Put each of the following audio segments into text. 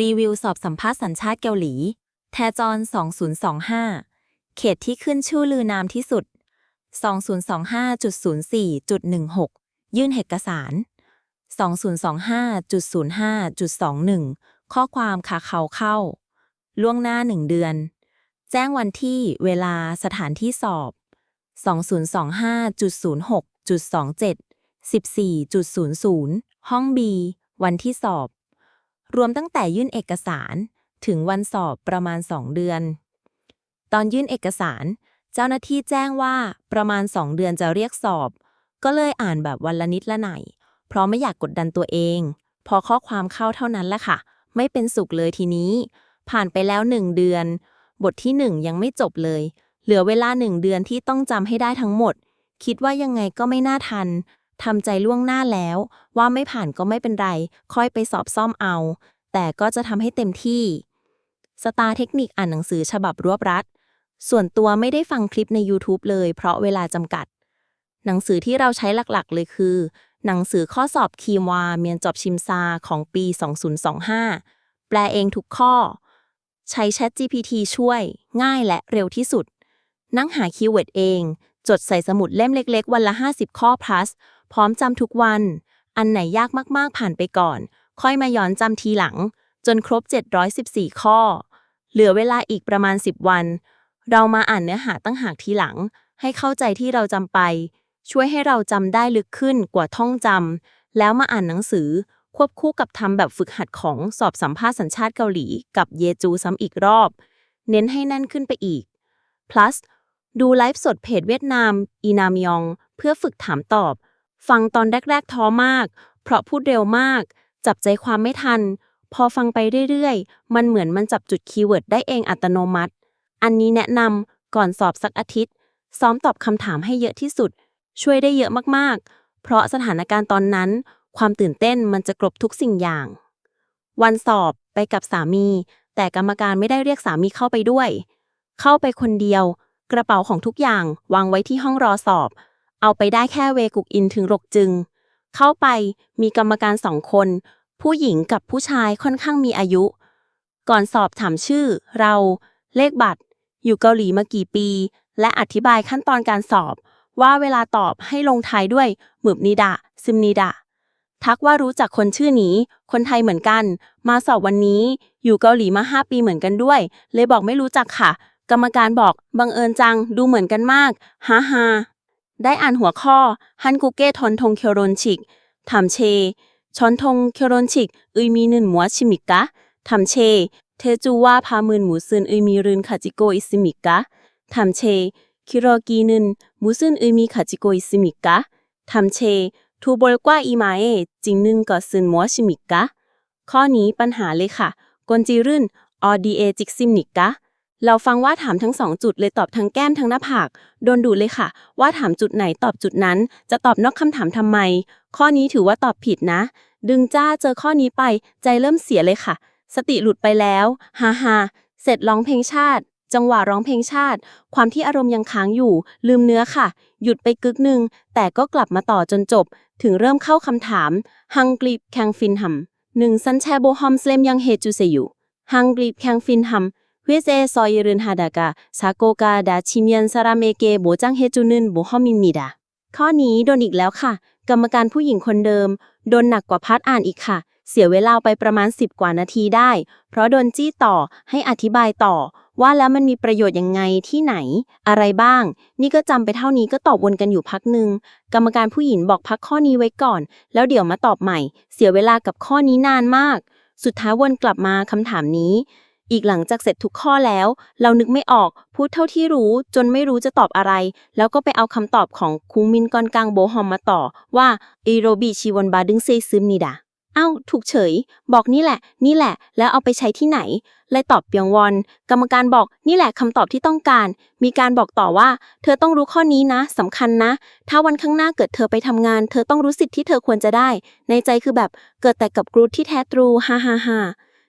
รีวิวสอบสัมภาษณ์สัญชาติเกาหลี แทจอน2025 เขตที่ขึ้นชื่อลือนามที่สุด 2025.04.16 ยื่นเอกสาร 2025.05.21 ข้อความขาเขาเข้า ล่วงหน้า 1 เดือน แจ้งวันที่เวลาสถานที่สอบ 2025.06.27 14.00 ห้อง B วันที่สอบ รวมตั้งแต่ยื่นเอกสารถึงวันสอบประมาณ 2 เดือน ตอนยื่นเอกสาร เจ้าหน้าที่แจ้งว่าประมาณ 2 เดือนจะเรียกสอบ ก็เลยอ่านแบบวันละนิดละหน่อยเพราะไม่อยากกดดันตัวเอง พอข้อความเข้าเท่านั้นแหละค่ะ ไม่เป็นสุขเลยทีนี้ ผ่านไปแล้ว 1 เดือน บทที่ 1 ยังไม่จบเลย เหลือเวลา 1 เดือนที่ต้องจำให้ได้ทั้งหมด คิดว่ายังไงก็ไม่น่าทันทำใจล่วงหน้าแล้ว ว่าไม่ผ่านก็ไม่เป็นไร ค่อยไปสอบซ่อมเอา แต่ก็จะทำให้เต็มที่ สตาร์เทคนิคอ่านหนังสือฉบับรวบรัด ส่วนตัวไม่ได้ฟังคลิปใน YouTube เลยเพราะเวลาจำกัด หนังสือที่เราใช้หลักๆ เลยคือ หนังสือข้อสอบคีมวาเมียนจอบชิมซาของปี 2025 แปลเองทุกข้อ ใช้ Chat GPT ช่วย ง่ายและเร็วที่สุด นั่งหาคีย์เวิร์ดเอง จดใส่สมุดเล่มเล็ก ๆ วันละ 50 ข้อ plus พร้อมจำทุกวัน อันไหนยากมากๆผ่านไปก่อน ค่อยมาย้อนจำทีหลัง จนครบ 714 ข้อ เหลือเวลาอีกประมาณ 10 วัน เรามาอ่านเนื้อหาตั้งหากทีหลัง ให้เข้าใจที่เราจำไป ช่วยให้เราจำได้ลึกขึ้นกว่าท่องจำแล้วมาอ่านหนังสือ ควบคู่กับทำแบบฝึกหัดของสอบสัมภาษณ์สัญชาติเกาหลี กับเยจูซ้ำอีกรอบ เน้นให้แน่นขึ้นไปอีก plus ดูไลฟ์สดเพจเวียดนาม อีนามยอง เพื่อฝึกถามตอบ ฟังตอนแรก ๆ ท้อมาก เพราะพูดเร็วมาก จับใจความไม่ทัน พอฟังไปเรื่อยๆ มันเหมือนมันจับจุดคีย์เวิร์ดได้เองอัตโนมัติ อันนี้แนะนำก่อนสอบสักอาทิตย์ ซ้อมตอบคำถามให้เยอะที่สุด ช่วยได้เยอะมากๆ เพราะสถานการณ์ตอนนั้น ความตื่นเต้นมันจะกลบทุกสิ่งอย่าง วันสอบไปกับสามี แต่กรรมการไม่ได้เรียกสามีเข้าไปด้วย เข้าไปคนเดียว กระเป๋าของทุกอย่างวางไว้ที่ห้องรอสอบ เอาไปได้แค่เวกุกอินถึงรกจึงเข้าไปมีกรรมการสองคน ผู้หญิงกับผู้ชายค่อนข้างมีอายุ ก่อนสอบถามชื่อ เรา เลขบัตร อยู่เกาหลีมากี่ปี และอธิบายขั้นตอนการสอบ ว่าเวลาตอบให้ลงท้ายด้วยหมึบนิดาซึมนิดาทักว่ารู้จักคนชื่อนี้ คนไทยเหมือนกัน มาสอบวันนี้ อยู่เกาหลีมา5ปีเหมือนกันด้วย เลยบอกไม่รู้จักค่ะ กรรมการบอกบังเอิญจัง ดูเหมือนกันมากฮ่าฮ่าได้อ่านหัวข้อฮันกุเก้ทอนทงเคียวรนชิกถามเช ชอนทงเคียวรนชิกอึยมีหนึ่งหมัวชิมิกะถามเชเทจูว่าพามืนหมูซึนอึยมีรืนคาจิโกอิซิมิกะถามเชคิโรกีนึนหมูซึนอึยมีคาจิโกอิซิมิกะถามเชทูบอลกว่าอีมาเอจิงนึงก็ซึนหมัวชิมิกะข้อนี้ปัญหาเลยค่ะกนจีรื่นออดีเอจิกซิมนิกะ เราฟังว่าถามทั้งสองจุดเลยตอบทั้งแก้มทั้งหน้าผาก โดนดูเลยค่ะ ว่าถามจุดไหนตอบจุดนั้น จะตอบนอกคำถามทำไม ข้อนี้ถือว่าตอบผิดนะ ดึงจ้าเจอข้อนี้ไป ใจเริ่มเสียเลยค่ะ สติหลุดไปแล้วฮ่าฮ่าเสร็จร้องเพลงชาติ จังหวะร้องเพลงชาติ ความที่อารมณ์ยังค้างอยู่ ลืมเนื้อค่ะ หยุดไปกึกหนึ่งแต่ก็กลับมาต่อจนจบ ถึงเริ่มเข้าคำถามฮังกรีบแคงฟินฮัมหนึ่งซันแชโบฮอมสเลมยังเฮจูเซยู่ฮังกรีบแคงฟินฮัม 회사에서 일을 하다가 사고가 다치면 사람에게 보장해주는 보험입니다. ข้อนี้โดนอีกแล้วค่ะ กรรมการผู้หญิงคนเดิม โดนหนักกว่าพัดอ่านอีกค่ะ เสียเวลาไปประมาณ 10 กว่านาทีได้ เพราะโดนจี้ต่อให้อธิบายต่อ ว่าแล้วมันมีประโยชน์ยังไงที่ไหน อะไรบ้าง นี่ก็จำไปเท่านี้ก็ตอบวนกันอยู่พักหนึ่งกรรมการผู้หญิงบอกพักข้อนี้ไว้ก่อน แล้วเดี๋ยวมาตอบใหม่ เสียเวลากับข้อนี้นานมาก สุดท้ายวนกลับมาคำถามนี้ อีกหลังจากเสร็จทุกข้อแล้ว เรานึกไม่ออก พูดเท่าที่รู้ จนไม่รู้จะตอบอะไร แล้วก็ไปเอาคำตอบของคุงมินกอนกังโบฮอมมาต่อว่าอีโรบิชิวอนบาดึงเซซึมนิดาเอ้า ถูกเฉย บอกนี่แหละ นี่แหละ แล้วเอาไปใช้ที่ไหน เลยตอบเปียงวอน กรรมการบอกนี่แหละคำตอบที่ต้องการ มีการบอกต่อว่า เธอต้องรู้ข้อนี้นะสำคัญนะ ถ้าวันข้างหน้าเกิดเธอไปทำงาน เธอต้องรู้สิทธิ์ที่เธอควรจะได้ ในใจคือแบบเกิดแต่กับกรูดที่แท้ตรู ฮ่าฮ่าฮ่า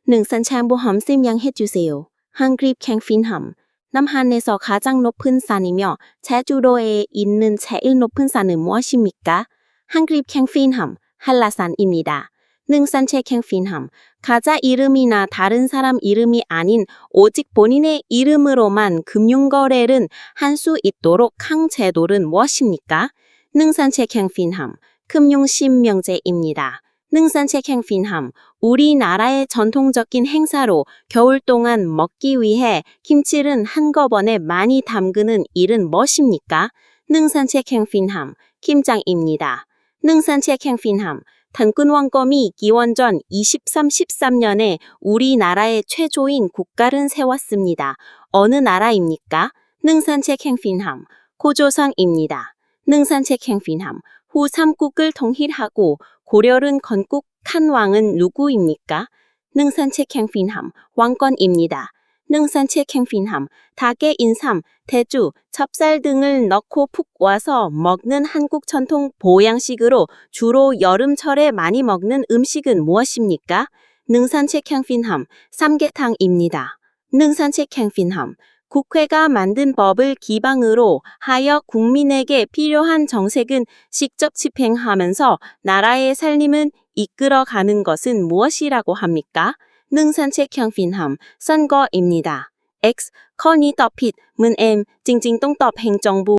1산차보험 쌤양 해주세요. 한그립 캥핀함. 남한 에서 가장 높은 산이며 제주도에 있는 제일 높은 산은 무엇입니까? 한그립 캥핀함, 한라산입니다. 능산체 캠핀함, 가자 이름이나 다른 사람 이름이 아닌 오직 본인의 이름으로만 금융거래를 할 수 있도록 한 제도는 무엇입니까? 능산체 캠핀함, 금융신명제입니다. 능산책 행fin함. 우리나라의 전통적인 행사로 겨울 동안 먹기 위해 김치를 한꺼번에 많이 담그는 일은 무엇입니까? 능산책 행fin함. 김장입니다. 능산책 행fin함. 단군 왕검이 기원전 23, 13년에 우리나라의 최초인 국가를 세웠습니다. 어느 나라입니까? 능산책 행fin함. 고조선입니다. 능산책 행fin함. 후 삼국을 통일하고 고려를 건국한 왕은 누구입니까? 능산책 행fin함. 왕건입니다. 능산책 행fin함. 닭의 인삼, 대주, 찹쌀 등을 넣고 푹 와서 먹는 한국 전통 보양식으로 주로 여름철에 많이 먹는 음식은 무엇입니까? 능산책 행fin함. 삼계탕입니다. 능산책 행fin함. 국회가 만든 법을 기반으로 하여 국민에게 필요한 정책은 직접 집행하면서 나라의 살림은 이끌어가는 것은 무엇이라고 합니까? 능산책 행fin함. 선거입니다. X, 커니 더핏, 문 M, 징징똥 덥 행정부